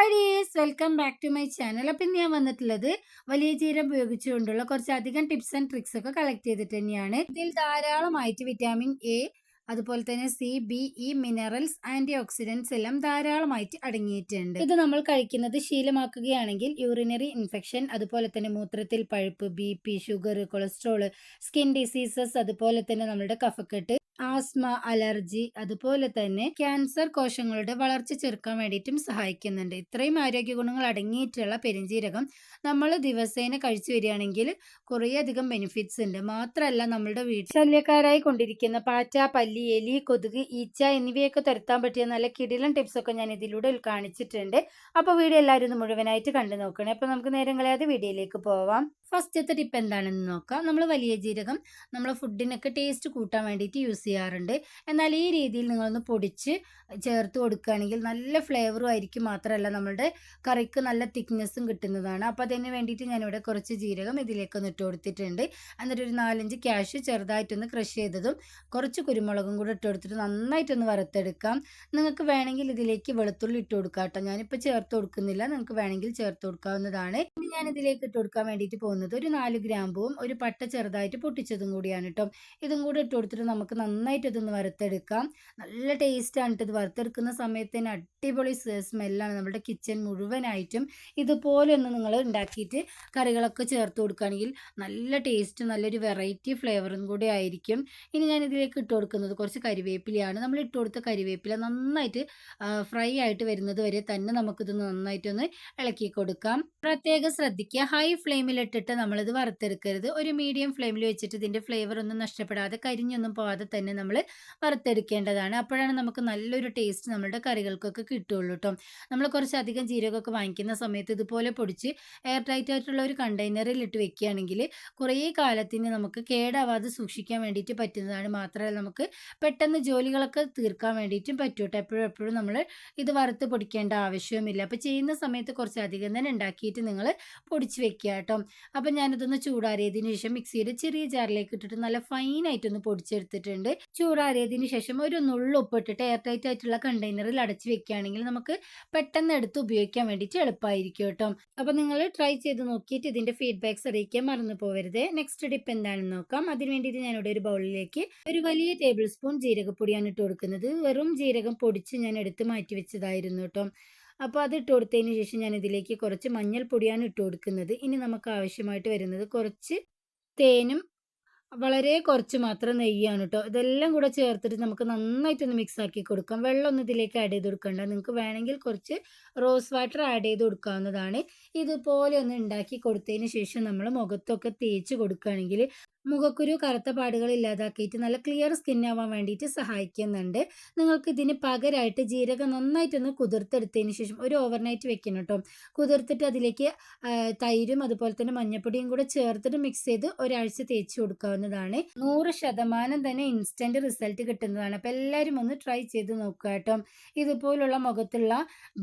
Hi dears welcome back to my channel അപ്പം ഇന്ന് ഞാൻ വന്നിട്ടുള്ളത് വലിയ ചീരം ഉപയോഗിച്ചുകൊണ്ടുള്ള കുറച്ചധികം ടിപ്സ് ആൻഡ് ട്രിക്സ് ഒക്കെ കളക്ട് ചെയ്തിട്ട് തന്നെയാണ്. ഇതിൽ ധാരാളമായിട്ട് വിറ്റാമിൻ എ അതുപോലെ തന്നെ C B E minerals antioxidants എല്ലാം ധാരാളമായിട്ട് അടങ്ങിയിട്ടുണ്ട്. ഇത് നമ്മൾ കഴിക്കുന്നത് ശീലമാക്കുകയാണെങ്കിൽ യൂറിനറി ഇൻഫെക്ഷൻ അതുപോലെ തന്നെ മൂത്രത്തിൽ പഴുപ്പ് B P sugar cholesterol skin diseases അതുപോലെ തന്നെ നമ്മുടെ കഫക്കെട്ട് ആസ്മ അലർജി അതുപോലെ തന്നെ ക്യാൻസർ കോശങ്ങളുടെ വളർച്ച ചെറുക്കാൻ വേണ്ടിയിട്ടും സഹായിക്കുന്നുണ്ട്. ഇത്രയും ആരോഗ്യ ഗുണങ്ങൾ അടങ്ങിയിട്ടുള്ള പെരിഞ്ജീരകം നമ്മൾ ദിവസേന കഴിച്ചു വരികയാണെങ്കിൽ കുറേയധികം ബെനിഫിറ്റ്സ് ഉണ്ട്. മാത്രമല്ല നമ്മളുടെ വീട്ടിൽ ശല്യക്കാരായി കൊണ്ടിരിക്കുന്ന പാറ്റ പല്ലി എലി കൊതുക് ഈച്ച എന്നിവയൊക്കെ തുരത്താൻ പറ്റിയ നല്ല കിടിലൻ ടിപ്സ് ഒക്കെ ഞാൻ ഇതിലൂടെ കാണിച്ചിട്ടുണ്ട്. അപ്പോൾ വീഡിയോ എല്ലാവരും ഒന്ന് മുഴുവനായിട്ട് കണ്ടു നോക്കണേ. അപ്പോൾ നമുക്ക് നേരം കളയാതെ വീഡിയോയിലേക്ക് പോവാം. ഫസ്റ്റത്തെ ടിപ്പ് എന്താണെന്ന് നോക്കാം. നമ്മൾ വലിയ ജീരകം നമ്മളെ ഫുഡിനൊക്കെ ടേസ്റ്റ് കൂട്ടാൻ വേണ്ടിയിട്ട് യൂസ് ചെയ്യാറുണ്ട്. എന്നാൽ ഈ രീതിയിൽ നിങ്ങളൊന്ന് പൊടിച്ച് ചേർത്ത് കൊടുക്കുകയാണെങ്കിൽ നല്ല ഫ്ലേവറും ആയിരിക്കും. മാത്രമല്ല നമ്മളുടെ കറിക്ക് നല്ല തിക്നെസ്സും കിട്ടുന്നതാണ്. അപ്പോൾ അതിന് വേണ്ടിയിട്ട് ഞാനിവിടെ കുറച്ച് ജീരകം ഇതിലേക്കൊന്ന് ഇട്ട് കൊടുത്തിട്ടുണ്ട്. എന്നിട്ട് ഒരു നാലഞ്ച് ക്യാഷ് ചെറുതായിട്ടൊന്ന് ക്രഷ് ചെയ്തതും കുറച്ച് കുരുമുളകും കൂടെ ഇട്ട് കൊടുത്തിട്ട് നന്നായിട്ടൊന്ന് വറുത്തെടുക്കാം. നിങ്ങൾക്ക് വേണമെങ്കിൽ ഇതിലേക്ക് വെളുത്തുള്ളി ഇട്ട് കൊടുക്കാം കേട്ടോ. ഞാനിപ്പോൾ ചേർത്ത് കൊടുക്കുന്നില്ല. നിങ്ങൾക്ക് വേണമെങ്കിൽ ചേർത്ത് കൊടുക്കാവുന്നതാണ്. ഇനി ഞാൻ ഇതിലേക്ക് ഇട്ട് കൊടുക്കാൻ വേണ്ടിയിട്ട് പോകുന്നത് ഒരു നാല് ഗ്രാമ്പും ഒരു പട്ട ചെറുതായിട്ട് പൊട്ടിച്ചതും കൂടിയാണ് കേട്ടോ. ഇതും കൂടെ ഇട്ട് കൊടുത്തിട്ട് നമുക്ക് നന്നായിട്ട് ഇതൊന്ന് വറുത്തെടുക്കാം. നല്ല ടേസ്റ്റാണ് ഇത്. വറുത്തെടുക്കുന്ന സമയത്ത് തന്നെ അടിപൊളി സ്മെല്ലാണ് നമ്മുടെ കിച്ചൺ മുഴുവനായിട്ടും ഇതുപോലെ ഒന്ന് നിങ്ങൾ ഉണ്ടാക്കിയിട്ട് കറികളൊക്കെ ചേർത്ത് കൊടുക്കുകയാണെങ്കിൽ നല്ല ടേസ്റ്റ് നല്ലൊരു വെറൈറ്റി ഫ്ലേവറും കൂടി ആയിരിക്കും. ഇനി ഞാൻ ഇതിലേക്ക് ഇട്ട് കൊടുക്കുന്നത് കുറച്ച് കരിവേപ്പിലയാണ്. നമ്മൾ ഇട്ട് കൊടുത്ത കരിവേപ്പില നന്നായിട്ട് ഫ്രൈ ആയിട്ട് വരുന്നത് വരെ തന്നെ നമുക്കിത് നന്നായിട്ടൊന്ന് ഇളക്കി കൊടുക്കാം. പ്രത്യേകം ശ്രദ്ധിക്കുക. ഹൈ ഫ്ലെയിമിലിട്ടിട്ട് നമ്മളിത് വറുത്തെടുക്കരുത്. ഒരു മീഡിയം ഫ്ലെയിമിൽ വെച്ചിട്ട് ഇതിന്റെ ഫ്ലേവർ ഒന്നും നഷ്ടപ്പെടാതെ കരിഞ്ഞൊന്നും പോവാതെ തന്നെ നമ്മൾ വറുത്തെടുക്കേണ്ടതാണ്. അപ്പോഴാണ് നമുക്ക് നല്ലൊരു ടേസ്റ്റ് നമ്മുടെ കറികൾക്കൊക്കെ കിട്ടുള്ളൂ കേട്ടോ നമ്മൾ കുറച്ചധികം ജീരകമൊക്കെ വാങ്ങിക്കുന്ന സമയത്ത് ഇതുപോലെ പൊടിച്ച് എയർ ടൈറ്റ് ആയിട്ടുള്ള ഒരു കണ്ടെയ്നറിൽ ഇട്ട് വെക്കുകയാണെങ്കിൽ കുറേ കാലത്തിന് നമുക്ക് കേടാവാതെ സൂക്ഷിക്കാൻ വേണ്ടിയിട്ട് പറ്റുന്നതാണ്. മാത്രമല്ല നമുക്ക് പെട്ടെന്ന് ജോലികളൊക്കെ തീർക്കാൻ വേണ്ടിയിട്ടും പറ്റൂട്ടോ എപ്പോഴും എപ്പോഴും നമ്മൾ ഇത് വറുത്ത് പൊടിക്കേണ്ട ആവശ്യവുമില്ല. അപ്പോൾ ചെയ്യുന്ന സമയത്ത് കുറച്ചധികം തന്നെ ഉണ്ടാക്കിയിട്ട് നിങ്ങൾ പൊടിച്ച് വെക്കുക കേട്ടോ അപ്പം ഞാനിതൊന്ന് ചൂടാറിയതിന് ശേഷം മിക്സിയുടെ ചെറിയ ജാറിലേക്ക് ഇട്ടിട്ട് നല്ല ഫൈനായിട്ടൊന്ന് പൊടിച്ചെടുത്തിട്ടുണ്ട്. ചൂടാറിയതിന് ശേഷം ഒരു നുള്ളു ഉപ്പിട്ടിട്ട് എയർ ടൈറ്റ് ആയിട്ടുള്ള കണ്ടെയ്നറിൽ അടച്ചു വെക്കുകയാണെങ്കിൽ നമുക്ക് പെട്ടെന്ന് എടുത്ത് ഉപയോഗിക്കാൻ വേണ്ടിയിട്ട് എളുപ്പമായിരിക്കും കേട്ടോ. അപ്പോൾ നിങ്ങൾ ട്രൈ ചെയ്ത് നോക്കിയിട്ട് ഇതിന്റെ ഫീഡ്ബാക്ക്സ് അറിയിക്കാൻ മറന്നു പോകരുത് നെക്സ്റ്റ് ഡിപ്പ് എന്താണെന്ന് നോക്കാം. അതിന് വേണ്ടിയിട്ട് ഞാനിവിടെ ഒരു ബൗളിലേക്ക് ഒരു വലിയ ടേബിൾ സ്പൂൺ ജീരകപ്പൊടിയാണ് ഇട്ട് കൊടുക്കുന്നത്. വെറും ജീരകം പൊടിച്ച് ഞാൻ എടുത്ത് മാറ്റി വെച്ചതായിരുന്നു കേട്ടോ. അപ്പോൾ അത് ഇട്ട് കൊടുത്തതിന് ശേഷം ഞാൻ ഇതിലേക്ക് കുറച്ച് മഞ്ഞൾപ്പൊടിയാണ് ഇട്ട് കൊടുക്കുന്നത്. ഇനി നമുക്ക് ആവശ്യമായിട്ട് വരുന്നത് കുറച്ച് തേനും വളരെ കുറച്ച് മാത്രം നെയ്യാണ് കേട്ടോ ഇതെല്ലാം കൂടെ ചേർത്തിട്ട് നമുക്ക് നന്നായിട്ടൊന്ന് മിക്സ് ആക്കി കൊടുക്കാം. വെള്ളമൊന്നും ഇതിലേക്ക് ആഡ് ചെയ്ത് കൊടുക്കണ്ട. നിങ്ങൾക്ക് വേണമെങ്കിൽ കുറച്ച് റോസ് വാട്ടർ ആഡ് ചെയ്ത് കൊടുക്കാവുന്നതാണ്. ഇതുപോലെ ഒന്ന് ഉണ്ടാക്കി കൊടുത്തതിന് ശേഷം നമ്മൾ മുഖത്തൊക്കെ തേച്ച് കൊടുക്കുകയാണെങ്കിൽ മുഖക്കുരു കറുത്ത പാടുകൾ ഇല്ലാതാക്കിയിട്ട് നല്ല ക്ലിയർ സ്കിൻ ആവാൻ വേണ്ടിയിട്ട് സഹായിക്കുന്നുണ്ട്. നിങ്ങൾക്ക് ഇതിന് പകരമായിട്ട് ജീരകം നന്നായിട്ടൊന്ന് കുതിർത്തെടുത്തതിന് ശേഷം ഒരു ഓവർനൈറ്റ് വെക്കണം കേട്ടോ കുതിർത്തിട്ട് അതിലേക്ക് തൈരും അതുപോലെ തന്നെ മഞ്ഞപ്പൊടിയും കൂടെ ചേർത്തിട്ട് മിക്സ് ചെയ്ത് ഒരാഴ്ച തേച്ച് കൊടുക്കാവുന്നതാണ് നൂറ് ശതമാനം തന്നെ ഇൻസ്റ്റന്റ് റിസൾട്ട് കിട്ടുന്നതാണ്. അപ്പോൾ എല്ലാവരും ഒന്ന് ട്രൈ ചെയ്ത് നോക്കുക കേട്ടോ. ഇതുപോലുള്ള മുഖത്തുള്ള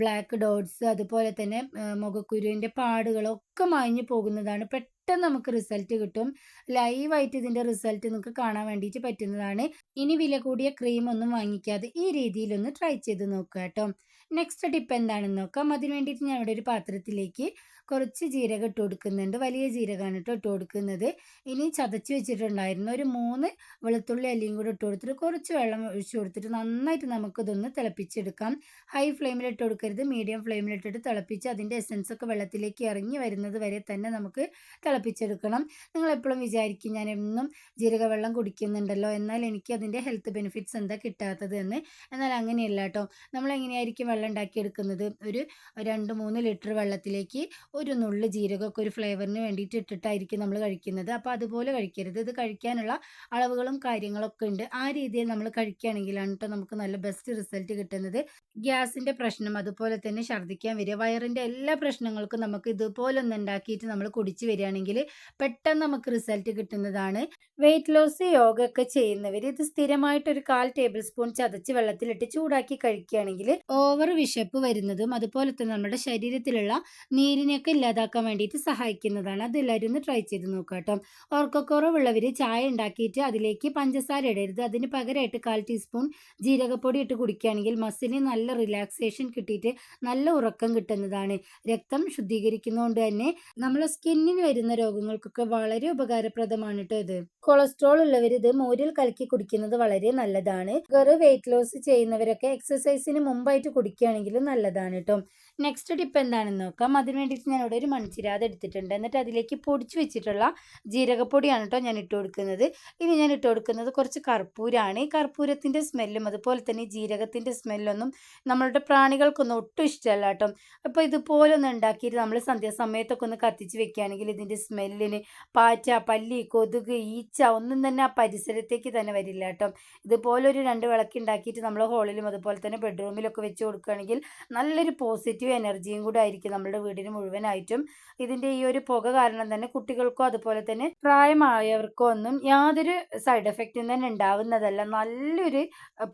ബ്ലാക്ക് ഡോട്ട്സ് അതുപോലെ തന്നെ മുഖക്കുരുവിന്റെ പാടുകളൊക്കെ മാഞ്ഞു പോകുന്നതാണ്. പെട്ടെന്ന് പെട്ടെന്ന് നമുക്ക് റിസൾട്ട് കിട്ടും. ലൈവായിട്ട് ഇതിന്റെ റിസൾട്ട് നിങ്ങൾക്ക് കാണാൻ വേണ്ടിയിട്ട് പറ്റുന്നതാണ്. ഇനി വില കൂടിയ ക്രീം ഒന്നും വാങ്ങിക്കാതെ ഈ രീതിയിലൊന്ന് ട്രൈ ചെയ്ത് നോക്കുക കേട്ടോ. നെക്സ്റ്റ് ടിപ്പ് എന്താണെന്ന് നോക്കാം. അതിന് വേണ്ടിയിട്ട് ഞാൻ ഇവിടെ ഒരു പാത്രത്തിലേക്ക് കുറച്ച് ജീരകം ഇട്ട് കൊടുക്കുന്നുണ്ട്. വലിയ ജീരകമാണ് കേട്ടോ ഇട്ട് കൊടുക്കുന്നത്. ഇനി ചതച്ച് വെച്ചിട്ടുണ്ടായിരുന്നു ഒരു മൂന്ന് വെളുത്തുള്ളി അല്ലിയും കൂടെ ഇട്ട് കൊടുത്തിട്ട് കുറച്ച് വെള്ളം ഒഴിച്ചു കൊടുത്തിട്ട് നന്നായിട്ട് നമുക്കിതൊന്ന് തിളപ്പിച്ചെടുക്കാം. ഹൈ ഫ്ലെയിമിൽ ഇട്ട് കൊടുക്കരുത്. മീഡിയം ഫ്ലെയിമിൽ ഇട്ടിട്ട് തിളപ്പിച്ച് അതിന്റെ എസൻസ് ഒക്കെ വെള്ളത്തിലേക്ക് ഇറങ്ങി വരുന്നത് വരെ തന്നെ നമുക്ക് തിളപ്പിച്ചെടുക്കണം. നിങ്ങൾ എപ്പോഴും വിചാരിക്കും ഞാൻ എന്നും ജീരക വെള്ളം കുടിക്കുന്നുണ്ടല്ലോ. എന്നാൽ എനിക്ക് അതിന്റെ ഹെൽത്ത് ബെനിഫിറ്റ്സ് എന്താ കിട്ടാത്തത് എന്ന്. എന്നാൽ അങ്ങനെയല്ല കേട്ടോ. നമ്മൾ എങ്ങനെയായിരിക്കും വെള്ളം ഉണ്ടാക്കിയെടുക്കുന്നത് ഒരു രണ്ട് മൂന്ന് ലിറ്റർ വെള്ളത്തിലേക്ക് ഒരു നുള്ള് ജീരകമൊക്കെ ഒരു ഫ്ലേവറിന് വേണ്ടിയിട്ട് ഇട്ടിട്ടായിരിക്കും നമ്മൾ കഴിക്കുന്നത്. അപ്പോൾ അതുപോലെ കഴിക്കരുത്. ഇത് കഴിക്കാനുള്ള അളവുകളും കാര്യങ്ങളൊക്കെ ഉണ്ട്. ആ രീതിയിൽ നമ്മൾ കഴിക്കുകയാണെങ്കിലാണ് കേട്ടോ നമുക്ക് നല്ല ബെസ്റ്റ് റിസൾട്ട് കിട്ടുന്നത്. ഗ്യാസിന്റെ പ്രശ്നം അതുപോലെ തന്നെ ഛർദ്ദിക്കാൻ വരിക. വയറിന്റെ എല്ലാ പ്രശ്നങ്ങൾക്കും നമുക്ക് ഇതുപോലെ ഒന്ന് ഉണ്ടാക്കിയിട്ട് നമ്മൾ കുടിച്ച് വരികയാണെങ്കിൽ പെട്ടെന്ന് നമുക്ക് റിസൾട്ട് കിട്ടുന്നതാണ്. വെയിറ്റ് ലോസ് യോഗ ഒക്കെ ചെയ്യുന്നവർ ഇത് സ്ഥിരമായിട്ട് ഒരു കാൽ ടേബിൾ സ്പൂൺ ചതച്ച് വെള്ളത്തിലിട്ട് ചൂടാക്കി കഴിക്കുകയാണെങ്കിൽ ഓവർ ഓവർ വിശപ്പ് വരുന്നതും അതുപോലെ തന്നെ നമ്മുടെ ശരീരത്തിലുള്ള നീരിനെയൊക്കെ ഇല്ലാതാക്കാൻ വേണ്ടിയിട്ട് സഹായിക്കുന്നതാണ്. അതെല്ലാവരും ഒന്ന് ട്രൈ ചെയ്ത് നോക്കുക കേട്ടോ. ഓർക്കക്കുറവുള്ളവർ ചായ ഉണ്ടാക്കിയിട്ട് അതിലേക്ക് പഞ്ചസാര ഇടരുത്. അതിന് പകരമായിട്ട് കാൽ ടീസ്പൂൺ ജീരകപ്പൊടി ഇട്ട് കുടിക്കുകയാണെങ്കിൽ മസിലിന് നല്ല റിലാക്സേഷൻ കിട്ടിയിട്ട് നല്ല ഉറക്കം കിട്ടുന്നതാണ്. രക്തം ശുദ്ധീകരിക്കുന്നതുകൊണ്ട് തന്നെ നമ്മളെ സ്കിന്നിന് വരുന്ന രോഗങ്ങൾക്കൊക്കെ വളരെ ഉപകാരപ്രദമാണ് കേട്ടോ ഇത്. കൊളസ്ട്രോൾ ഉള്ളവർ ഇത് മോരിൽ കലക്കി കുടിക്കുന്നത് വളരെ നല്ലതാണ്. വെറു വെയിറ്റ് ലോസ് ചെയ്യുന്നവരൊക്കെ എക്സസൈസിന് മുമ്പായിട്ട് കുടിക്കുകയാണെങ്കിൽ നല്ലതാണ് കേട്ടോ. നെക്സ്റ്റ് ടിപ്പ് എന്താണെന്ന് നോക്കാം. അതിന് വേണ്ടിയിട്ട് ഞാൻ ഇവിടെ ഒരു മൺചിരാത എടുത്തിട്ടുണ്ട്. എന്നിട്ട് അതിലേക്ക് പൊടിച്ച് വെച്ചിട്ടുള്ള ജീരകപ്പൊടിയാണ് കേട്ടോ ഞാൻ ഇട്ട് കൊടുക്കുന്നത്. ഇനി ഞാൻ ഇട്ട് കൊടുക്കുന്നത് കുറച്ച് കർപ്പൂരാണ്. ഈ കർപ്പൂരത്തിന്റെ സ്മെല്ലും അതുപോലെ തന്നെ ജീരകത്തിന്റെ സ്മെല്ലൊന്നും നമ്മളുടെ പ്രാണികൾക്കൊന്നും ഒട്ടും ഇഷ്ടമല്ല കേട്ടോ. അപ്പോൾ ഇതുപോലെ ഒന്ന് ഉണ്ടാക്കിയിട്ട് നമ്മൾ സന്ധ്യാസമയത്തൊക്കെ ഒന്ന് കത്തിച്ച് വെക്കുകയാണെങ്കിൽ ഇതിന്റെ സ്മെല്ലിന് പാറ്റ പല്ലി കൊതുക് ഈച്ച ഒന്നും തന്നെ ആ പരിസരത്തേക്ക് തന്നെ വരില്ല കേട്ടോ. ഇതുപോലെ ഒരു രണ്ട് വിളക്ക് ഉണ്ടാക്കിയിട്ട് നമ്മൾ ഹോളിലും അതുപോലെ തന്നെ ബെഡ്റൂമിലൊക്കെ വെച്ച് കൊടുക്കുകയാണെങ്കിൽ നല്ലൊരു പോസിറ്റീവ് എനർജിയും കൂടെ ആയിരിക്കും നമ്മുടെ വീടിന് മുഴുവനായിട്ടും. ഇതിന്റെ ഈ ഒരു പുക കാരണം തന്നെ കുട്ടികൾക്കോ അതുപോലെ തന്നെ പ്രായമായവർക്കോ ഒന്നും യാതൊരു സൈഡ് എഫക്റ്റും തന്നെ ഉണ്ടാവുന്നതല്ല. നല്ലൊരു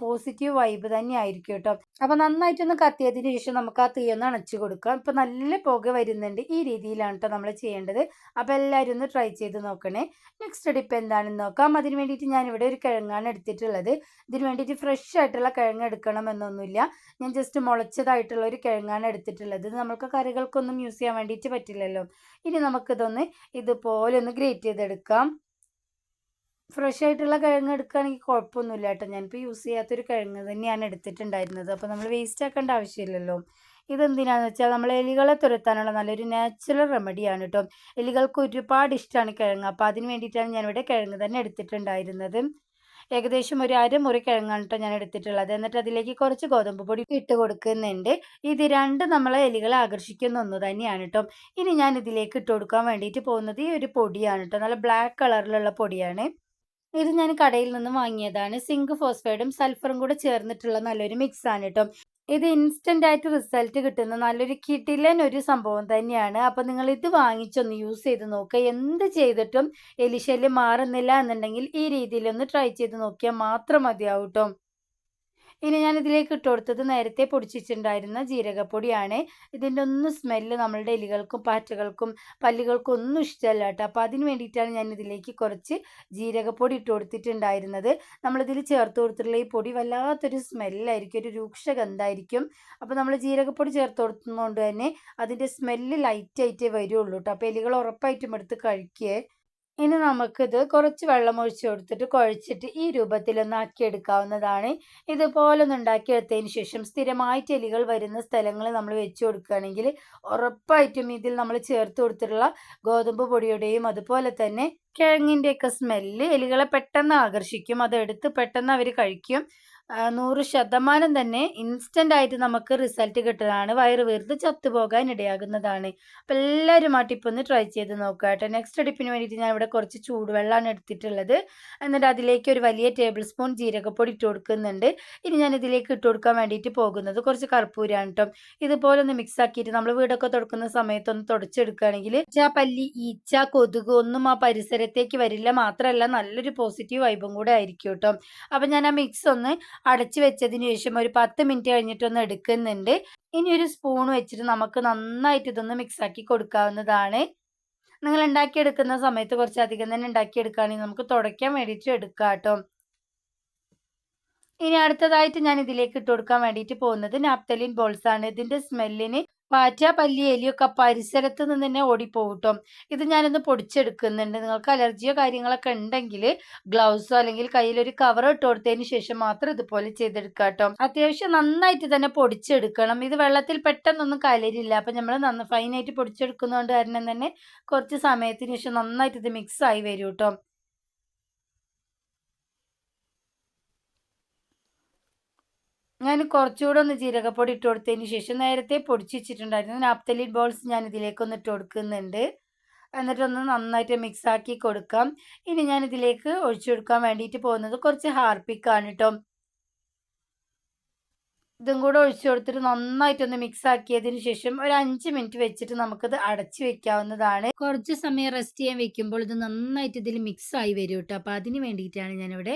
പോസിറ്റീവ് വൈബ് തന്നെ ആയിരിക്കും കേട്ടോ. അപ്പോൾ നന്നായിട്ടൊന്ന് കത്തിയതിന് ശേഷം നമുക്ക് ആ തീ ഒന്ന് അണച്ചു കൊടുക്കാം. ഇപ്പൊ നല്ല പുക വരുന്നുണ്ട് ഈ രീതിയിലാണ് കേട്ടോ നമ്മൾ ചെയ്യേണ്ടത്. അപ്പോൾ എല്ലാവരും ഒന്ന് ട്രൈ ചെയ്ത് നോക്കണേ. നെക്സ്റ്റ് ഡിപ്പ് എന്താണെന്ന് നോക്കാം. അതിന് വേണ്ടിയിട്ട് ഞാൻ ഇവിടെ ഒരു കിഴങ്ങാണ് എടുത്തിട്ടുള്ളത്. ഇതിന് വേണ്ടിയിട്ട് ഫ്രഷ് ആയിട്ടുള്ള കിഴങ്ങ് എടുക്കണം എന്നൊന്നുമില്ല ഞാൻ ജസ്റ്റ് മുളച്ചതായിട്ടുള്ള ഒരു കിഴങ്ങാണ് എടുത്തിട്ടുള്ളത്. നമുക്ക് കറികൾക്കൊന്നും യൂസ് ചെയ്യാൻ വേണ്ടിയിട്ട് പറ്റില്ലല്ലോ. ഇനി നമുക്കിതൊന്ന് ഇതുപോലെ ഒന്ന് ഗ്രേറ്റ് ചെയ്തെടുക്കാം. ഫ്രഷ് ആയിട്ടുള്ള കിഴങ്ങ് എടുക്കുകയാണെങ്കിൽ കുഴപ്പമൊന്നുമില്ല കേട്ടോ. ഞാനിപ്പോൾ യൂസ് ചെയ്യാത്തൊരു കിഴങ്ങ് തന്നെയാണ് എടുത്തിട്ടുണ്ടായിരുന്നത്. അപ്പോൾ നമ്മൾ വേസ്റ്റ് ആക്കേണ്ട ആവശ്യമില്ലല്ലോ. ഇതെന്തിനാന്ന് വെച്ചാൽ നമ്മൾ എലികളെ തുരത്താനുള്ള നല്ലൊരു നാച്ചുറൽ റെമഡിയാണ് കേട്ടോ. എലികൾക്ക് ഒരുപാട് ഇഷ്ടമാണ് കിഴങ്ങ്. അപ്പോൾ അതിന് വേണ്ടിയിട്ടാണ് ഞാനിവിടെ കിഴങ്ങ് തന്നെ എടുത്തിട്ടുണ്ടായിരുന്നത്. ഏകദേശം ഒരു അരമുറി കിഴങ്ങാണ് ഞാൻ എടുത്തിട്ടുള്ളത്. എന്നിട്ട് അതിലേക്ക് കുറച്ച് ഗോതമ്പ് പൊടി ഇട്ട് കൊടുക്കുന്നുണ്ട്. ഇത് രണ്ട് നമ്മളെ എലികളെ ആകർഷിക്കുന്ന ഒന്ന് തന്നെയാണ് കേട്ടോ ഇനി ഞാൻ ഇതിലേക്ക് ഇട്ട് കൊടുക്കാൻ വേണ്ടിയിട്ട് പോകുന്നത് ഈ ഒരു പൊടിയാണ് കേട്ടോ നല്ല ബ്ലാക്ക് കളറിലുള്ള പൊടിയാണ്. ഇത് ഞാൻ കടയിൽ നിന്ന് വാങ്ങിയതാണ്. സിങ്ക് ഫോസ്ഫൈഡും സൾഫറും കൂടെ ചേർന്നിട്ടുള്ള നല്ലൊരു മിക്സ് ആണ് കേട്ടോ ഇത് ഇൻസ്റ്റന്റ് ആയിട്ട് റിസൾട്ട് കിട്ടുന്ന നല്ലൊരു കിട്ടില്ല ഒരു സംഭവം തന്നെയാണ്. അപ്പോൾ നിങ്ങൾ ഇത് വാങ്ങിച്ചൊന്ന് യൂസ് ചെയ്ത് നോക്കുക എന്ത് ചെയ്തിട്ടും എലിശല്യം മാറുന്നില്ല എന്നുണ്ടെങ്കിൽ ഈ രീതിയിൽ ഒന്ന് ട്രൈ ചെയ്ത് നോക്കിയാൽ മാത്രം മതിയാവും കേട്ടോ ഇനി ഞാൻ ഇതിലേക്ക് ഇട്ട് കൊടുത്തത് നേരത്തെ പൊടിച്ചിട്ടുണ്ടായിരുന്ന ജീരകപ്പൊടിയാണ്. ഇതിന്റെ ഒന്നും സ്മെല്ല് നമ്മളുടെ എലികൾക്കും പാറ്റകൾക്കും പല്ലുകൾക്കും ഒന്നും ഇഷ്ടമല്ല കേട്ടോ. അപ്പോൾ അതിന് വേണ്ടിയിട്ടാണ് ഞാൻ ഇതിലേക്ക് കുറച്ച് ജീരകപ്പൊടി ഇട്ട് കൊടുത്തിട്ടുണ്ടായിരുന്നത്. നമ്മളിതിൽ ചേർത്ത് കൊടുത്തിട്ടുള്ള ഈ പൊടി വല്ലാത്തൊരു സ്മെല്ലായിരിക്കും ഒരു രൂക്ഷഗന്ധമായിരിക്കും അപ്പോൾ നമ്മൾ ജീരകപ്പൊടി ചേർത്ത് കൊടുക്കുന്നതുകൊണ്ട് തന്നെ അതിന്റെ സ്മെല്ല് ലൈറ്റായിട്ടേ വരുള്ളൂ കേട്ടോ. അപ്പോൾ എലികൾ ഉറപ്പായിട്ടും എടുത്ത് കഴിക്കേ. ഇനി നമുക്കിത് കുറച്ച് വെള്ളം ഒഴിച്ച് കൊടുത്തിട്ട് കുഴച്ചിട്ട് ഈ രൂപത്തിലൊന്ന് ആക്കിയെടുക്കാവുന്നതാണ് ഇതുപോലൊന്ന് ഉണ്ടാക്കിയെടുത്തതിന് ശേഷം സ്ഥിരമായി എലികൾ വരുന്ന സ്ഥലങ്ങളിൽ നമ്മൾ വെച്ച് കൊടുക്കുകയാണെങ്കിൽ ഉറപ്പായിട്ടും ഇതിൽ നമ്മൾ ചേർത്ത് കൊടുത്തിട്ടുള്ള ഗോതമ്പ് പൊടിയുടെയും അതുപോലെ തന്നെ കിഴങ്ങിന്റെയൊക്കെ സ്മെല്ല് എലികളെ പെട്ടെന്ന് ആകർഷിക്കും. അതെടുത്ത് പെട്ടെന്ന് അവർ കഴിക്കും. നൂറ് ശതമാനം തന്നെ ഇൻസ്റ്റന്റ് ആയിട്ട് നമുക്ക് റിസൾട്ട് കിട്ടുന്നതാണ്. വയറ് വീർത്ത് ചത്തുപോകാൻ ഇടയാകുന്നതാണ്. അപ്പോൾ എല്ലാവരും ആ ടിപ്പ് ഒന്ന് ട്രൈ ചെയ്ത് നോക്കുക കേട്ടോ. നെക്സ്റ്റ് ടിപ്പിന് വേണ്ടിയിട്ട് ഞാൻ ഇവിടെ കുറച്ച് ചൂടുവെള്ളമാണ് എടുത്തിട്ടുള്ളത്. എന്നിട്ട് അതിലേക്ക് ഒരു വലിയ ടേബിൾ സ്പൂൺ ജീരകപ്പൊടി ഇട്ട് കൊടുക്കുന്നുണ്ട്. ഇനി ഞാൻ ഇതിലേക്ക് ഇട്ട് കൊടുക്കാൻ വേണ്ടിയിട്ട് പോകുന്നത് കുറച്ച് കർപ്പൂരാണ് കേട്ടോ. ഇതുപോലെ ഒന്ന് മിക്സ് ആക്കിയിട്ട് നമ്മൾ വീടൊക്കെ തുടക്കുന്ന സമയത്തൊന്ന് തുടച്ചെടുക്കുകയാണെങ്കിൽ ആ പല്ലി ഈച്ച കൊതുക് ഒന്നും ആ പരിസരത്തേക്ക് വരില്ല. മാത്രമല്ല നല്ലൊരു പോസിറ്റീവ് വൈബും കൂടെ ആയിരിക്കും കേട്ടോ. അപ്പം ഞാൻ ആ മിക്സ് ഒന്ന് അടച്ചു വെച്ചതിന് ശേഷം ഒരു പത്ത് മിനിറ്റ് കഴിഞ്ഞിട്ടൊന്ന് എടുക്കുന്നുണ്ട്. ഇനി ഒരു സ്പൂൺ വെച്ചിട്ട് നമുക്ക് നന്നായിട്ട് ഇതൊന്ന് മിക്സ് ആക്കി കൊടുക്കാവുന്നതാണ്. നിങ്ങൾ ഉണ്ടാക്കിയെടുക്കുന്ന സമയത്ത് കുറച്ചധികം തന്നെ ഉണ്ടാക്കിയെടുക്കുകയാണെങ്കിൽ നമുക്ക് തുടയ്ക്കാൻ വേണ്ടിയിട്ട് എടുക്കാം കേട്ടോ. ഇനി അടുത്തതായിട്ട് ഞാൻ ഇതിലേക്ക് ഇട്ട് കൊടുക്കാൻ വേണ്ടിയിട്ട് പോകുന്നത് നാപ്തലിൻ ബോൾസ് ആണ്. ഇതിന്റെ സ്മെല്ലിന് പാറ്റ പല്ലി എലിയൊക്കെ പരിസരത്ത് നിന്ന് തന്നെ ഓടിപ്പോകട്ടോ കേട്ടോ ഇത് ഞാനൊന്ന് പൊടിച്ചെടുക്കുന്നുണ്ട്. നിങ്ങൾക്ക് അലർജിയോ കാര്യങ്ങളൊക്കെ ഉണ്ടെങ്കിൽ ഗ്ലൗസോ അല്ലെങ്കിൽ കയ്യിലൊരു കവർ ഇട്ട് കൊടുത്തതിന് ശേഷം മാത്രം ഇതുപോലെ ചെയ്തെടുക്കുക കേട്ടോ. അത്യാവശ്യം നന്നായിട്ട് തന്നെ പൊടിച്ചെടുക്കണം. ഇത് വെള്ളത്തിൽ പെട്ടെന്നൊന്നും കലരില്ല. അപ്പം നമ്മൾ നന്ന ഫൈനായിട്ട് പൊടിച്ചെടുക്കുന്നതുകൊണ്ട് കാരണം തന്നെ കുറച്ച് സമയത്തിന് ശേഷം നന്നായിട്ട് ഇത് മിക്സ് ആയി വരും കേട്ടോ. ഞാൻ കുറച്ചുകൂടെ ഒന്ന് ജീരകപ്പൊടി ഇട്ട് കൊടുത്തതിന് ശേഷം നേരത്തെ പൊടിച്ച് വെച്ചിട്ടുണ്ടായിരുന്നു. നാപ്തലിൻ ബോൾസ് ഞാൻ ഇതിലേക്കൊന്ന് ഇട്ട് കൊടുക്കുന്നുണ്ട്. എന്നിട്ടൊന്ന് നന്നായിട്ട് മിക്സ് ആക്കി കൊടുക്കാം. ഇനി ഞാൻ ഇതിലേക്ക് ഒഴിച്ചു കൊടുക്കാൻ വേണ്ടിയിട്ട് പോകുന്നത് കുറച്ച് ഹാർപ്പിക്കാണ് കേട്ടോ ഇതും കൂടെ ഒഴിച്ചു കൊടുത്തിട്ട് നന്നായിട്ടൊന്ന് മിക്സ് ആക്കിയതിന് ശേഷം ഒരു അഞ്ച് മിനിറ്റ് വെച്ചിട്ട് നമുക്കിത് അടച്ചു വെക്കാവുന്നതാണ്. കുറച്ച് സമയം റെസ്റ്റ് ചെയ്യാൻ വെക്കുമ്പോൾ ഇത് നന്നായിട്ട് ഇതിൽ മിക്സ് ആയി വരും കേട്ടോ അപ്പോൾ അതിന് വേണ്ടിയിട്ടാണ് ഞാനിവിടെ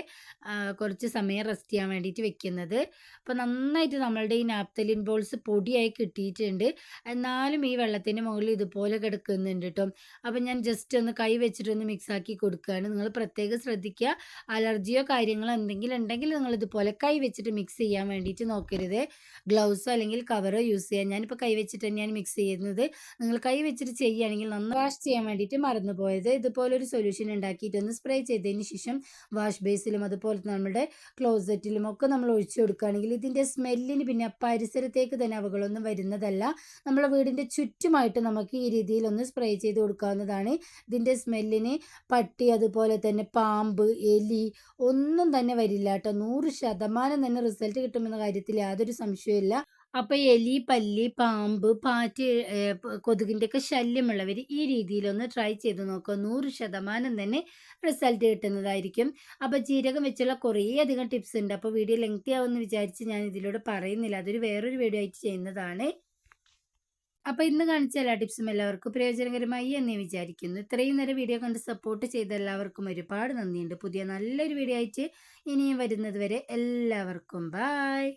കുറച്ച് സമയം റെസ്റ്റ് ചെയ്യാൻ വേണ്ടിയിട്ട് വെക്കുന്നത്. അപ്പോൾ നന്നായിട്ട് നമ്മളുടെ ഈ നാപ്തലിൻ ബോൾസ് പൊടിയായി കിട്ടിയിട്ടുണ്ട്. എന്നാലും ഈ വെള്ളത്തിന്റെ മുകളിൽ ഇതുപോലെ കിടക്കുന്നുണ്ട് കേട്ടോ അപ്പോൾ ഞാൻ ജസ്റ്റ് ഒന്ന് കൈ വെച്ചിട്ടൊന്ന് മിക്സ് ആക്കി കൊടുക്കുകയാണ്. നിങ്ങൾ പ്രത്യേകം ശ്രദ്ധിക്കുക. അലർജിയോ കാര്യങ്ങളോ എന്തെങ്കിലും ഉണ്ടെങ്കിൽ നിങ്ങൾ ഇതുപോലെ കൈ വെച്ചിട്ട് മിക്സ് ചെയ്യാൻ വേണ്ടിയിട്ട് നോക്കരുത്. ഗ്ലൗസോ അല്ലെങ്കിൽ കവറോ യൂസ് ചെയ്യാൻ ഞാനിപ്പോൾ കൈ വെച്ചിട്ട് തന്നെയാണ് മിക്സ് ചെയ്യുന്നത്. നിങ്ങൾ കൈ വെച്ചിട്ട് ചെയ്യുകയാണെങ്കിൽ നന്നായി വാഷ് ചെയ്യാൻ വേണ്ടിയിട്ട് മറന്നു പോയത്. ഇതുപോലെ ഒരു സൊല്യൂഷൻ ഉണ്ടാക്കിയിട്ട് ഒന്ന് സ്പ്രേ ചെയ്തതിന് ശേഷം വാഷ് ബേസിലും അതുപോലെ നമ്മുടെ ക്ലോസറ്റിലും ഒക്കെ നമ്മൾ ഒഴിച്ചു കൊടുക്കുകയാണെങ്കിൽ ഇതിന്റെ സ്മെല്ലിന് പിന്നെ പരിസരത്തേക്ക് തന്നെ അവകളൊന്നും വരുന്നതല്ല. നമ്മളെ വീടിന്റെ ചുറ്റുമായിട്ട് നമുക്ക് ഈ രീതിയിലൊന്ന് സ്പ്രേ ചെയ്ത് കൊടുക്കാവുന്നതാണ്. ഇതിന്റെ സ്മെല്ലിന് പട്ടി അതുപോലെ തന്നെ പാമ്പ് എലി ഒന്നും തന്നെ വരില്ല കേട്ടോ. നൂറ് ശതമാനം തന്നെ റിസൾട്ട് കിട്ടുമെന്ന കാര്യത്തിൽ സംശയമില്ല അപ്പൊ എലി പല്ലി പാമ്പ് പാറ്റ് കൊതുകിന്റെയൊക്കെ ശല്യമുള്ളവർ ഈ രീതിയിലൊന്ന് ട്രൈ ചെയ്ത് നോക്കുക. നൂറ് ശതമാനം തന്നെ റിസൾട്ട് കിട്ടുന്നതായിരിക്കും. അപ്പോൾ ജീരകം വെച്ചുള്ള കുറേ അധികം ടിപ്സ് ഉണ്ട്. അപ്പോൾ വീഡിയോ ലെങ്തി ആവുമെന്ന് വിചാരിച്ച് ഞാൻ ഇതിലൂടെ പറയുന്നില്ല. അതൊരു വേറൊരു വീഡിയോ ആയിട്ട് ചെയ്യുന്നതാണ്. അപ്പോൾ ഇന്ന് കാണിച്ച എല്ലാ ടിപ്സും എല്ലാവർക്കും പ്രയോജനകരമായി എന്ന് വിചാരിക്കുന്നു. ഇത്രയും നേരം വീഡിയോ കണ്ട് സപ്പോർട്ട് ചെയ്ത എല്ലാവർക്കും ഒരുപാട് നന്ദിയുണ്ട്. പുതിയ നല്ലൊരു വീഡിയോ ആയിട്ട് ഇനിയും വരുന്നത് വരെ എല്ലാവർക്കും ബായ്